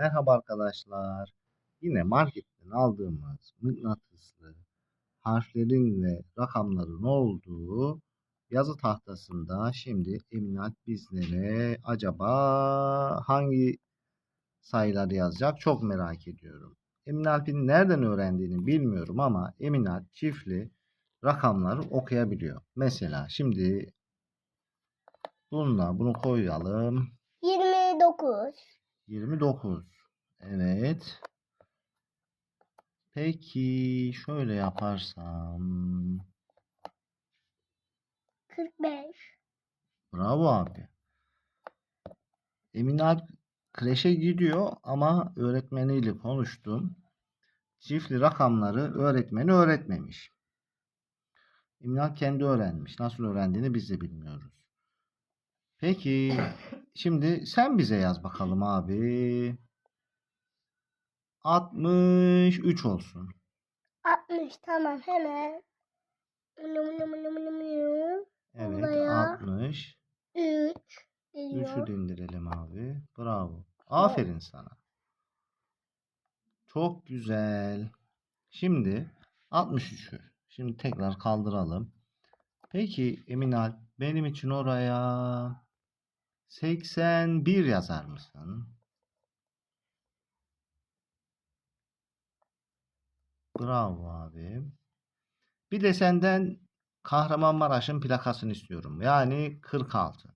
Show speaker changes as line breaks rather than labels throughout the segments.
Merhaba arkadaşlar. Yine marketten aldığımız mıknatıslı harflerin ve rakamların olduğu yazı tahtasında şimdi Eminat bizlere acaba hangi sayıları yazacak çok merak ediyorum. Emin Alp'in nereden öğrendiğini bilmiyorum ama Emin Alp çiftli rakamları okuyabiliyor. Mesela şimdi bununla bunu koyalım.
29.
29. Evet. Peki şöyle yaparsam.
45.
Bravo abi. Emin Alp kreşe gidiyor ama öğretmeniyle konuştum. Çiftli rakamları öğretmeni öğretmemiş. Alp kendi öğrenmiş. Nasıl öğrendiğini biz de bilmiyoruz. Peki şimdi sen bize yaz bakalım abi. 63 olsun.
60 tamam hemen.
Evet
Buraya
60.
3
Üçü
geliyor.
de indirelim abi. Bravo. Aferin sana. Çok güzel. Şimdi 63'ü. Şimdi tekrar kaldıralım. Peki Emin Alp benim için oraya 81 yazar mısın? Bravo abi. Bir de senden Kahramanmaraş'ın plakasını istiyorum. Yani 46.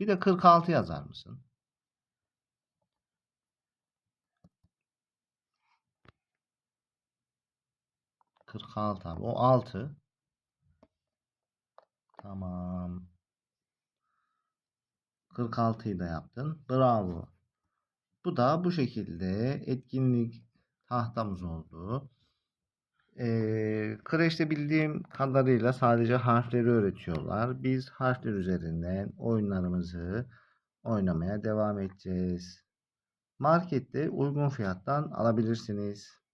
Bir de 46 yazar mısın? Kırk altı abi. O altı. Tamam. 46'yı da yaptın. Bravo. Bu da bu şekilde etkinlik tahtamız oldu. Ee, kreşte bildiğim kadarıyla sadece harfleri öğretiyorlar. Biz harfler üzerinden oyunlarımızı oynamaya devam edeceğiz. Markette uygun fiyattan alabilirsiniz.